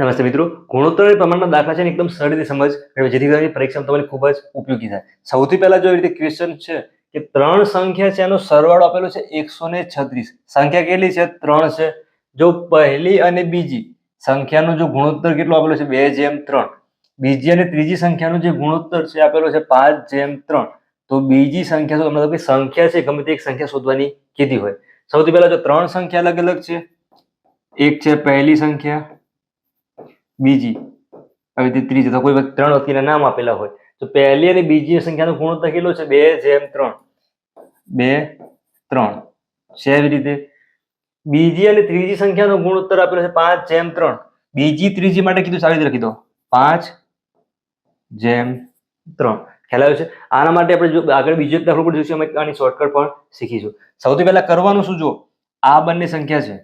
નમસ્તે મિત્રો. ગુણોત્તર પ્રમાણમાં દાખલા છે ને એકદમ સરળ સમજ જેથી કરીને પરીક્ષામાં તમારી ખૂબ જ ઉપયોગી થાય. સૌથી પહેલા જો રીતે ક્વેશ્ચન છે કે ત્રણ સંખ્યા છે એનો સરવાળો આપેલો છે એકસો ને છત્રીસ. સંખ્યા કેટલી છે? ત્રણ છે. જો પહેલી અને બીજી સંખ્યાનો જો ગુણોત્તર કેટલો આપેલો છે? બે જેમ ત્રણ. બીજી અને ત્રીજી સંખ્યાનો જે ગુણોત્તર છે આપેલો છે પાંચ જેમ ત્રણ. તો બીજી સંખ્યા તો કે સંખ્યા છે ગમે તે એક સંખ્યા શોધવાની કીધી હોય. સૌથી પહેલા જો ત્રણ સંખ્યા અલગ અલગ છે, એક છે પહેલી સંખ્યા બીજી. આવી રીતે ત્રીજી. તો કોઈ વખત ત્રણ વ્યક્તિના નામ આપેલા હોય. તો પહેલી અને બીજી સંખ્યાનો ગુણોત્તર કેટલો છે? બે, જેમ ત્રણ. બે, ત્રણ. છે એવી રીતે. બીજી અને ત્રીજી સંખ્યાનો ગુણોત્તર આપેલો છે પાંચ, જેમ ત્રણ. બીજી, ત્રીજી માટે કીધું સારી રીતે લખી દો. પાંચ, જેમ ત્રણ. ખ્યાલ છે? આના માટે આપણે જો આગળ બીજો એક દાખલો પણ જોઈશું. અમે આની શોર્ટકટ પણ શીખીશું. સૌથી પહેલા કરવાનું શું જો આ બંને સંખ્યા છે.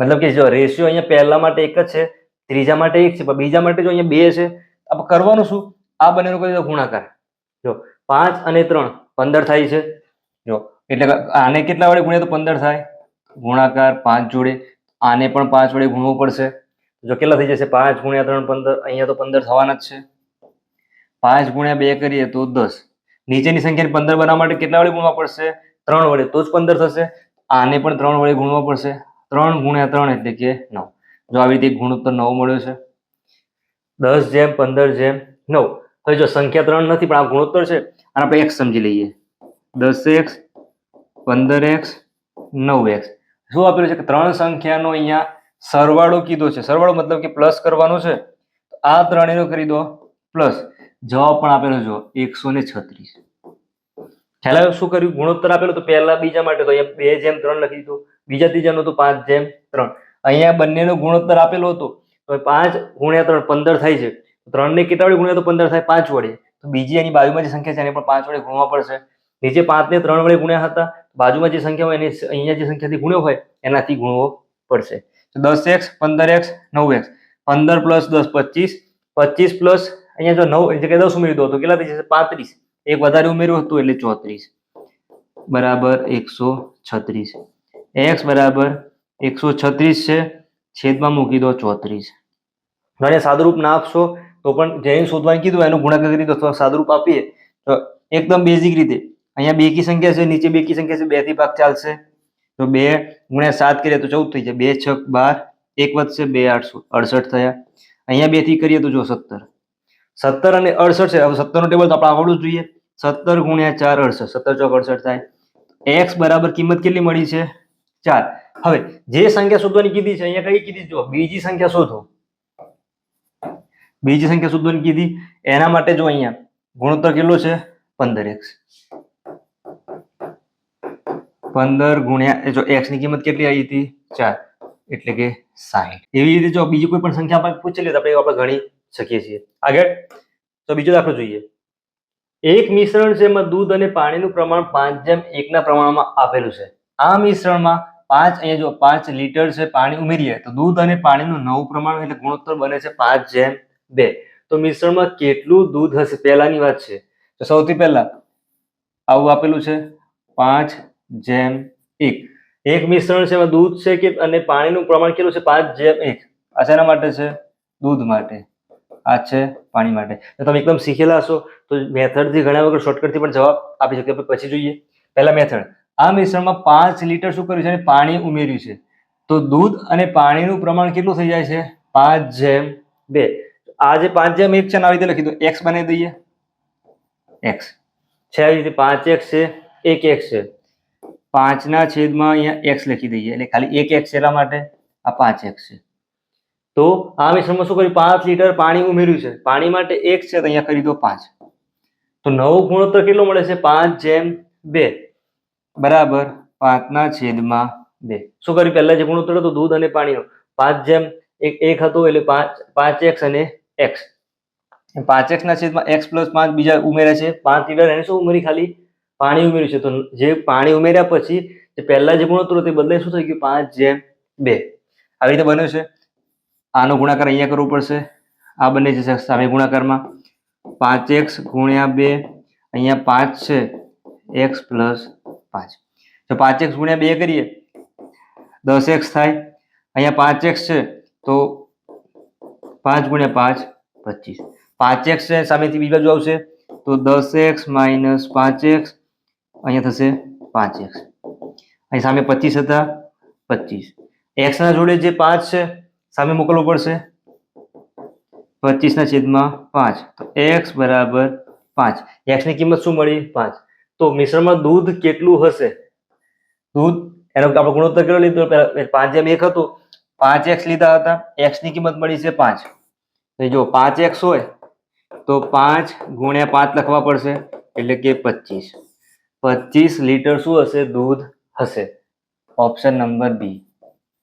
મતલબ કે જો રેશિયો અહીંયા પહેલા માટે એક જ છે ત્રીજા માટે એક છે, પણ બીજા માટે જો અહીંયા બે છે આપણે કરવાનું શું? આ બંનેનો કરી દો ગુણાકાર. જો, પાંચ અને ત્રણ પંદર થાય છે. જો, એટલે આને કેટલા વડે ગુણ્યા તો પંદર થાય? ગુણાકાર પાંચ જોડે, આને પણ પાંચ વડે ગુણવું પડશે. જો કેટલા થઈ જશે? પાંચ ગુણ્યા ત્રણ પંદર, અહીંયા તો પંદર થવાના જ છે. પાંચ ગુણ્યા બે કરીએ તો દસ. નીચેની સંખ્યાને પંદર બનાવવા માટે કેટલા વડે ગુણવા પડશે? ત્રણ વડે, તો જ પંદર થશે. આને પણ ત્રણ વડે ગુણવા પડશે. ત્રણ ગુણ્યા ત્રણ એટલે કે નવ. જો આવી રીતે ગુણોત્તર નવ મળ્યો છે? દસ જેમ, પંદર જેમ, નવ. હવે જો સંખ્યા ત્રણ નથી, પણ આ ગુણોત્તર છે અને આપણે એક્સ સમજી લઈએ. દસ એક્સ પંદર એક્સ નવ એક્સ શું આપેલું છે કે ત્રણ સંખ્યાનો અહીંયા સરવાળો કીધો છે? સરવાળો મતલબ કે પ્લસ કરવાનો છે? આ ત્રણેયનો કરી દો પ્લસ જવાબ પણ આપેલો જો, એકસો ને છત્રીસ. ખ્યાલ આવ્યો શું કર્યું? ગુણોત્તર આપેલો તો પહેલા બીજા માટે તો અહીંયા બે જેમ ત્રણ લખી દીધું. બીજા ત્રીજાનો તો પાંચ જેમ ત્રણ. અહીંયા બંનેનો ગુણોત્તર આપેલો હતો. તો પાંચ ગુણ્યા ત્રણ પંદર થાય છે. ત્રણ ને કેટલા વડે ગુણ્યા તો પંદર થાય પાંચ વડે. તો બીજી એની બાજુમાં જે સંખ્યા છે એને પણ પાંચ વડે ગુણવા પડશે. નીચે પાંચ ને ત્રણ વડે ગુણ્યા હતા. બાજુમાં જે સંખ્યા હોય એને અહીંયા જે સંખ્યાથી ગુણ્યો હોય એનાથી ગુણવો પડશે. તો દસ એક્સ, પંદર એક્સ, નવ એક્સ. પંદર પ્લસ દસ પચીસ. પચીસ પ્લસ અહીંયા જો નવ જગ્યાએ દસ ઉમેરી દો તો કેટલા થઈ જશે? પાંત્રીસ. એક વધારે ઉમેર્યું હતું એટલે ચોત્રીસ. બરાબર એકસો છત્રીસ. એક્સ બરાબર એકસો છત્રીસ છે. છેદમાં મૂકી દો ચોત્રીસ. અને સાદુરૂપ ના આપશો તો પણ જૈન શોધવાનું કીધું એનું ગુણાકાર કરી દો અથવા સાદુરૂપ આપીએ. તો એકદમ બેઝિક રીતે. અહીંયા બે કી સંખ્યા છે, નીચે બે કી સંખ્યા છે બેથી ભાગ ચાલશે. તો બે ગુણ્યા સાત કરીએ તો ચૌદ થઈ જાય. બે છક બાર, એક વધશે, બે આઠસો અડસઠ થયા. અહીંયા બેથી કરીએ તો જો સત્તર. સત્તર અને અડસઠ છે. હવે સત્તરનો ટેબલ તો આપણે આવડવું જોઈએ. સત્તર ગુણ્યા ચાર અડસઠ. સત્તર ચોક અડસઠ થાય. એક્સ બરાબર કિંમત કેટલી મળી છે? ચાર હવે, જે સંખ્યા શોધવાની કીધી છે, અહીંયા કઈ કીધી જો બીજી સંખ્યા શોધો. બીજી સંખ્યા શોધવાની કીધી. એના માટે જો અહીંયા ગુણોત્તર કેટલો છે? પંદર એક્સ. પંદર ગુણ્યા જો એક્સની કિંમત કેટલી આવી હતી? ચાર. એટલે કે સાહીઠ એવી રીતે જો બીજી કોઈ પણ સંખ્યા આપણે પૂછી લે તો આપણે આપણે ગણી શકીએ છીએ. આગળ. તો બીજો દાખલો જોઈએ. એક મિશ્રણ છે એમાં દૂધ અને પાણીનું પ્રમાણ પાંચ જેમ એકના પ્રમાણમાં આપેલું છે. આ મિશ્રણમાં પાંચ અહીંયા જો પાંચ લીટર છે પાણી ઉમેરીએ, તો દૂધ અને પાણીનું નવું પ્રમાણ એટલે ગુણોત્તર બને છે પાંચ જેમ બે. તો મિશ્રણમાં કેટલું દૂધ હશે? પહેલાની વાત છે. તો સૌથી પહેલા આવું આપેલું છે પાંચ જેમ એક. એક મિશ્રણ છે એમાં દૂધ છે કે અને પાણીનું પ્રમાણ કેટલું છે? પાંચ જેમ એક. આ શેના માટે છે? દૂધ માટે. આ છે પાણી માટે. તો તમે એકદમ શીખેલા હશો. તો મેથડથી ઘણા વગર શોર્ટકટથી પણ જવાબ આપી શકીએ. પછી જોઈએ. પહેલા મેથડ. આ મિશ્રણમાં પાંચ લીટર શું કર્યું છે? અને પાણી ઉમેર્યું છે. તો દૂધ અને પાણીનું પ્રમાણ કેટલું થઈ જાય છે? પાંચ જેમ બે. આ જે પાંચ જેમ એક છે આવી રીતે લખી દો. એક્સ બનાવી દઈએ. એક્સ. છે આવી રીતે પાંચ એક્સ છે. એક એક્સ છે. પાંચના છેદમાં અહીંયા એક્સ લખી દઈએ. એટલે ખાલી એક એક્સ એટલા માટે આ પાંચ એક્સ છે. તો આ મિશ્રણમાં શું કર્યું? પાંચ લીટર પાણી ઉમેર્યું છે. પાણી માટે એક છે તો અહીંયા કરી દો પાંચ. તો નવો ગુણોત્તર કેટલો મળે છે? પાંચ જેમ બે. બરાબર પાંચના છેદમાં બે. શું કર્યું? પહેલા જે ગુણોત્તર હતો દૂધ અને પાણીનો. પાંચ જેમ એક એક હતો એટલે પાંચ પાંચ એક્સ અને એક્સ. પાંચ એક્સ ના છેદમાં એક્સ પ્લસ પાંચ બીજા ઉમેર્યા છે. પાંચ લીટર એને શું ઉમેરી? ખાલી પાણી ઉમેર્યું છે. તો જે પાણી ઉમેર્યા પછી જે પહેલા જે ગુણોત્તર તે બદલે શું થઈ ગયું? પાંચ જેમ બે. આવી રીતે બન્યું છે. આનો ગુણાકાર અહીંયા કરવો પડશે. આ બંને છે સામે ગુણાકારમાં. પાંચ એક્સ ગુણ્યા બે અહીંયા પાંચ છે. એક્સ પ્લસ પાંચ. તો પાંચ એક્સ ગુણ્યા બે કરીએ, દસ એક્સ થાય, અહીંયા પાંચ એક્સ છે, તો પાંચ ગુણ્યા પાંચ, પચીસ. પાંચ એક્સ છે, સામેથી બીજી બાજુ આવશે, તો દસ એક્સ માઇનસ પાંચ એક્સ, અહીંયા થશે પાંચ એક્સ. અહીં સામે પચીસ હતા, પચીસ. એક્સના જોડે જે પાંચ છે, સામે મોકલવું પડશે પચીસના છેદમાં પાંચ. તો એક્સ બરાબર પાંચ. એક્સની કિંમત શું મળી? પાંચ. તો મિશ્રણમાં દૂધ કેટલું હશે? દૂધ? એનો આપણે ગુણોત્તર કેટલો લીધો? પાંચ જેમ એક હતું. પાંચ એક્સ લીધા હતા. એક્સની કિંમત મળી છે પાંચ. જો પાંચ એક્સ હોય તો પાંચ ગુણ્યા પાંચ લખવા પડશે એટલે કે પચીસ. પચીસ લીટર શું હશે? દૂધ હશે. Option number B.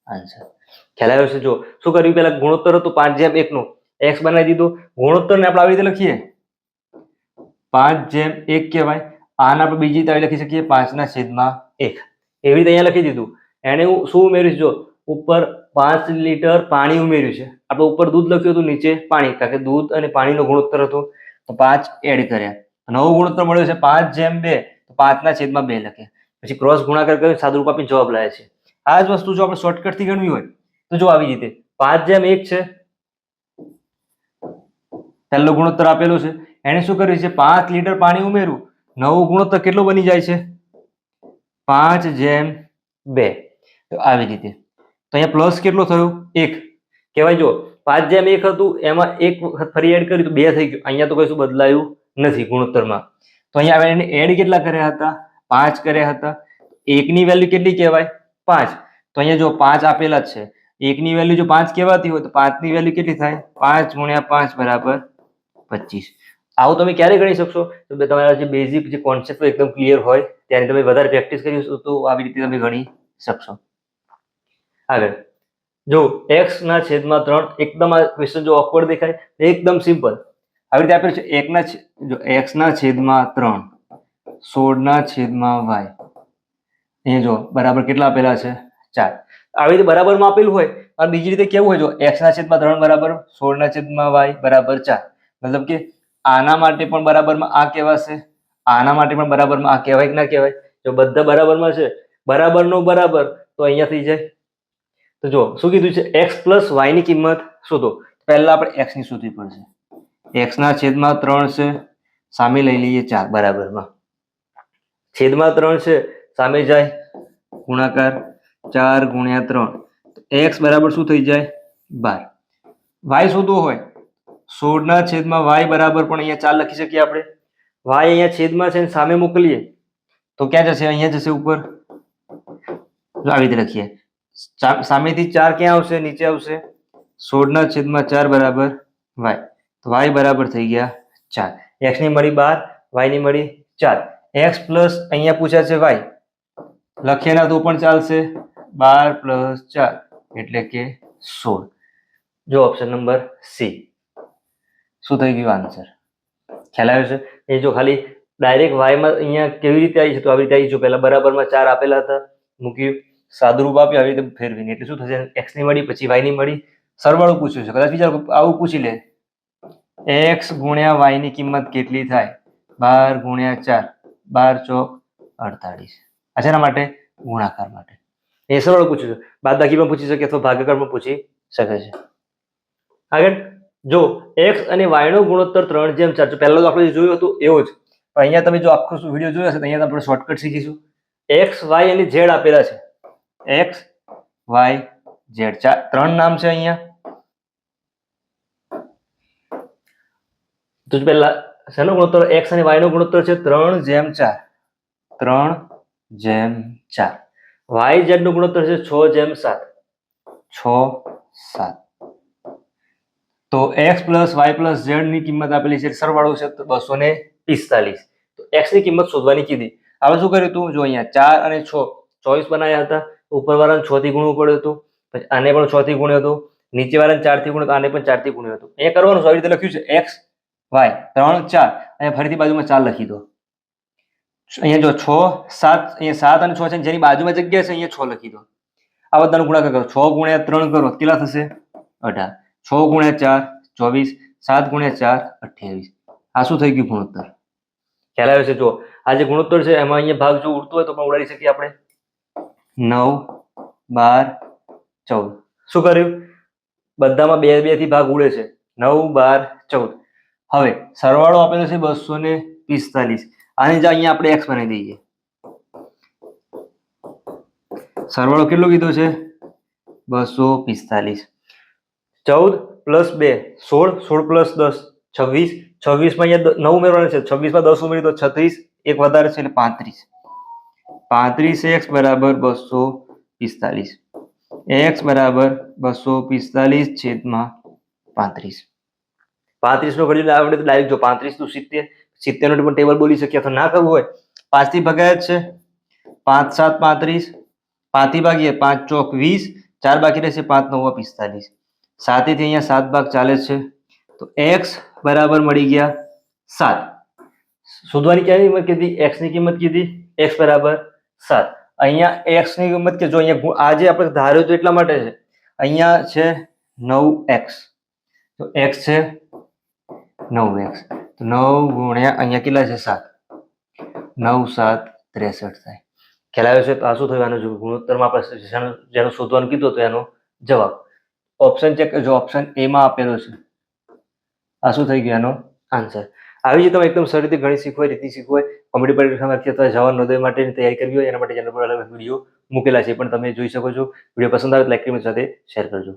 આન્સર. ખ્યાલ આવ્યો છે? જો શું કર્યું? પેલા ગુણોત્તર હતું પાંચ જેમ એકનું એક્સ બનાવી દીધું. ગુણોત્તરને આપણે આવી રીતે લખીએ. પાંચ જેમ એક કહેવાય. આને આપણે બીજી આવી લખી શકીએ પાંચના છેદમાં એક. એવી રીતે અહીંયા લખી દીધું. એને હું શું ઉમેર્યું જો, ઉપર પાંચ લીટર પાણી ઉમેર્યું છે. આપણે ઉપર દૂધ લખ્યું હતું, નીચે પાણી. કારણ કે દૂધ અને પાણીનો ગુણોત્તર હતો. તો પાંચ એડ કર્યા. નવો ગુણોત્તર મળ્યો છે પાંચ જેમ બે. તો પાંચના છેદમાં બે લખે પછી ક્રોસ ગુણાકાર કર્યો, સાદુરૂપ આપીને જવાબ લાવે છે. આ જ વસ્તુ જો આપણે શોર્ટકટથી ગણવી હોય, તો જો આવી રીતે. પાંચ જેમ એક છે. પહેલો ગુણોત્તર આપેલો છે. એને શું કર્યું છે? પાંચ લીટર પાણી ઉમેરું નવો ગુણોત્તર કેટલો બની જાય છે? પાંચ જેમ બે. તો આવી રીતે. તો અહીંયા પ્લસ કેટલો થયો? એક. કહેવાય જો પાંચ જેમ એક હતું, એમાં એક વખત ફરી એડ કર્યું તો બે થઈ ગયું. અહીંયા તો કશું બદલાયું નથી ગુણોત્તરમાં. તો અહીંયા આવે એને એડ કેટલા કર્યા હતા? પાંચ કર્યા હતા. એકની વેલ્યુ કેટલી કહેવાય? પાંચ. તો અહીંયા જો પાંચ આપેલા જ છે. એકની વેલ્યુ જો પાંચ કહેવાતી હોય તો પાંચની વેલ્યુ કેટલી થાય? પાંચ ગુણ્યા પાંચ બરાબર પચીસ. આવું તમે ક્યારે ગણી શકશો? તો તમારા જે બેઝિક જે કોન્સેપ્ટ એકદમ ક્લિયર હોય ત્યારે તમે વધારે પ્રેક્ટિસ કરી હશો તો આવી રીતે તમે ગણી શકશો. આગળ. જો એક્સ ના છેદમાં ત્રણ એકદમ આ ક્વેશ્ચન જો ઓકવર્ડ દેખાય એકદમ સિમ્પલ આવી રીતે આપેલું છે એકના જો x ના છેદમાં ત્રણ સોળના છેદમાં વાય અહીંયા જો બરાબર કેટલા આપેલા છે? ચાર. આવી રીતે બરાબરમાં આપેલું હોય, અને બીજી રીતે કેવું હોય? જો એક્સના છેદમાં ત્રણ બરાબર સોળના છેદમાં વાય બરાબર ચાર. મતલબ કે આના માટે પણ બરાબરમાં આ કહેવાશે આના માટે પણ બરાબરમાં આ કહેવાય કે ના કહેવાય? જો બધા બરાબરમાં છે, બરાબરનો બરાબર, તો અહીંયા થઈ જાય. તો જો, શું કીધું છે? એક્સ પ્લસ વાયની કિંમત શોધો. પહેલા આપણે એક્સની શોધવી પડશે. એક્સના છેદમાં ત્રણ છે, સામે લઈ લઈએ ચાર, બરાબરમાં. છેદમાં ત્રણ છે, સામે જાય, ગુણાકાર ચાર ગુણ્યા ત્રણ. એક્સ બરાબર શું થઈ જાય? બાર. વાય શોધવો હોય સોળના છેદમાં વાય બરાબર પણ અહીંયા ચાર લખી શકીએ આપણે. વાય અહીંયા છેદમાં છે સામે મોકલીએ. તો ક્યાં જશે? અહીંયા જશે ઉપર. આવી રીતે લખીએ. સામેથી ચાર ક્યાં આવશે? નીચે આવશે. સોળના છેદમાં ચાર બરાબર વાય. તો વાય બરાબર થઈ ગયા ચાર. એક્સની મળી બાર વાયની મળી ચાર. એક્સ પ્લસ અહીંયા પૂછ્યા છે વાય. લખીએ ના તો પણ ચાલશે. બાર પ્લસ ચાર એટલે કે સોળ. જો ઓપ્શન નંબર સી. શું થઈ ગયું આન્સર ખ્યાલ આવ્યો છે? એ જો ખાલી ડાયરેક્ટ વાયમાં અહીંયા કેવી રીતે આવી છે તો આવી રીતે આવી જો પહેલા બરાબરમાં ચાર આપેલા હતા, મૂક્યું, સાદુરૂપ આપ્યું, આવી રીતે ફેરવીને. એટલે શું થશે? એક્સની મળી, પછી વાયની મળી. સરવાળો પૂછ્યું છે. કદાચ વિચાર, આવું પૂછી લે. એક્સ ગુણ્યા વાયની કિંમત કેટલી થાય? બાર ગુણ્યા ચાર. બાર ચોક અડતાળીસ. આ શેના માટે? ગુણાકાર માટે. એ સરળ પૂછ્યું છે. બાદબાકી પણ પૂછી શકે અથવા ભાગાકારમાં પૂછી શકે છે. આગળ. જો એક્સ અને વાયનો ગુણોત્તર ત્રણ જેમ ચાર પહેલા તો આપણે જોયું હતું, એવો જ. પણ અહીંયા તમે જો આખો વીડિયો જોયો હશે, તો અહીંયા આપણે શોર્ટકટ શીખીશું. એક્સ વાય અને ઝેડ આપેલા છે. એક્સ વાય ઝેડ ચાર ત્રણ નામ છે અહીંયા. તો પહેલા, શેનો ગુણોત્તર? એક્સ અને વાય નો ગુણોત્તર છે, ત્રણ જેમ ચાર. ત્રણ જેમ ચાર. વાય ઝેડ નો ગુણોત્તર છે, છ જેમ સાત. છ, સાત. તો એક્સ પ્લસ વાય પ્લસ ઝેડની કિંમત આપેલી છે સરવાળો છે બસો ને પિસ્તાલીસ. તો એક્સની કિંમત શોધવાની કીધી. હવે શું કર્યું તું? જો અહીંયા ચાર અને છ ચોવીસ બનાવ્યા હતા. ઉપરવાળાને છ થી ગુણવું પડ્યું હતું. પછી આને પણ છ થી ગુણ્યું હતું. નીચેવાળાને ચારથી ગુણ્યું આને પણ ચારથી ગુણ્યું હતું. એ કરવાનું આવી રીતે લખ્યું છે. એક્સ વાય ત્રણ, ચાર. અહીંયા ફરીથી બાજુમાં ચાર લખી દો. અહીંયા જો છ, સાત, અહીંયા સાત અને છ છે જેની બાજુમાં જગ્યા છે, અહીંયા છ લખી દો. આ બધાનું ગુણાકાર કરો. છ ગુણ્યા ત્રણ કરો. કેટલા થશે? અઢાર. છ ગુણ્યા ચાર, ચોવીસ, સાત ગુણ્યા ચાર, અઠ્યાવીસ. આ શું થઈ ગયું ગુણોત્તર? ખ્યાલ આવ્યો છે? જો આ જે ગુણોત્તર છે, એમાં અહીંયા ભાગ જો ઉડતો હોય તો પણ ઉડાડી શકીએ આપણે. નવ, બાર, ચૌદ. શું કર્યું? બધામાં બે બેથી ભાગ ઉડે છે. નવ, બાર, ચૌદ. હવે, સરવાળો આપેલો છે બસો ને પિસ્તાલીસ. આને જ અહીંયા આપણે એક્સ બનાવી દઈએ. સરવાળો કેટલો કીધો છે? બસો પિસ્તાલીસ. ચૌદ પ્લસ બે, સોળ સોળ પ્લસ દસ, છવ્વીસ. છવ્વીસમાં અહીંયા દ- નવ ઉમેરવાનું છે. છવ્વીસમાં દસ ઉમેરી તો છત્રીસ, એક વધારે છે એટલે પાંત્રીસ. પાંત્રીસ એક્સ બરાબર બસો પિસ્તાલીસ. એક્સ બરાબર બસો પિસ્તાલીસ છેદમાં પાંત્રીસ. પાંત્રીસ નો ઘડી આવડે તો ડાયરેક્ટ જો પાંત્રીસનું સિત્તેર સિત્તેરનું પણ ટેબલ બોલી શકીએ અથવા ના કરવું હોય. પાંચથી ભગાય જ છે. પાંચ સાત પાંત્રીસ, પાંચથી ભાગીએ પાંચ ચોક વીસ, ચાર બાકી રહેશે પાંચ નવ પિસ્તાલીસ. સાતેથી અહીંયા સાત ભાગ ચાલે છે. તો એક્સ બરાબર મળી ગયા સાત. શોધવાની ક્યારે કિંમત કીધી? એક્સની કિંમત કીધી? એક્સ બરાબર સાત. અહીંયા એક્સની કિંમત કે જો અહીંયા આજે આપણે ધાર્યું તો એટલા માટે છે. અહીંયા છે નવ એક્સ તો એક્સ છે નવ એક્સ તો નવ ગુણ્યા અહીંયા કેટલા છે? સાત. નવ સાત ત્રેસઠ થાય. ખ્યાલ આવ્યો છે? તો આ શું થયું? આનું ગુણોત્તરમાં આપણે જેનું શોધવાનું કીધું તો એનો જવાબ. ઓપ્શન ચેક જો ઓપ્શન એમાં આપેલો છે. આ શું થઈ ગયું એનો આન્સર આવી રીતે તમે એકદમ સરળ રીતે ગણિત શીખવાય રીતિ શીખવાય કોમેડી પરીક્ષામાંથી અથવા જવાન નોંધવા માટેની તૈયારી કરવી હોય, એના માટે ચેનલ પર અલગ વીડિયો મૂકેલા છે. પણ તમે જોઈ શકો છો. વીડિયો પસંદ આવે તો લાઈક કરીને સાથે શેર કરજો.